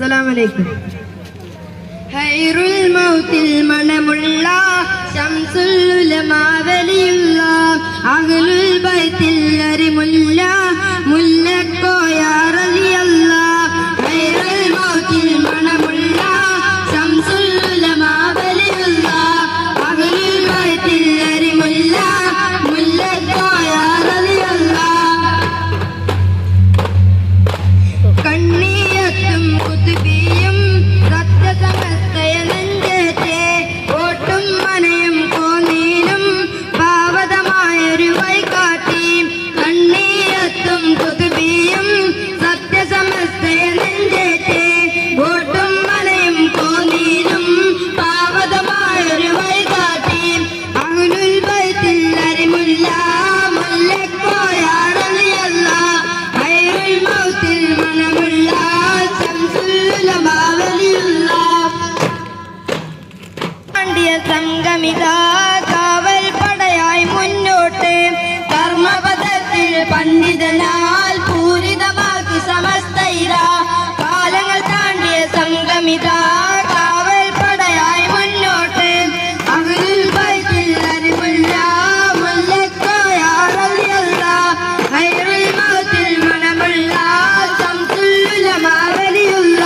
السلام عليكم. خير الموت المنام ഐക്യ സംഗമിത കാവൽ പടയായി മുന്നോട്ട്. കർമ്മപഥത്തിൽ പണ്ഡിതനാൽ പൂരിതമാക്കി സമസ്ത ഇര കാലങ്ങൾ താണ്ടിയ സംഗമിത കാവൽ പടയായി മുന്നോട്ട്. അകലിൽ ബൈക്കിൽ അരിമില്ല മുല്ലക്കോയാറിയല്ല ഹൈറിൽ മകത്തിൽ മണമുള്ള സംസുല്ലുലമാവലിയുള്ള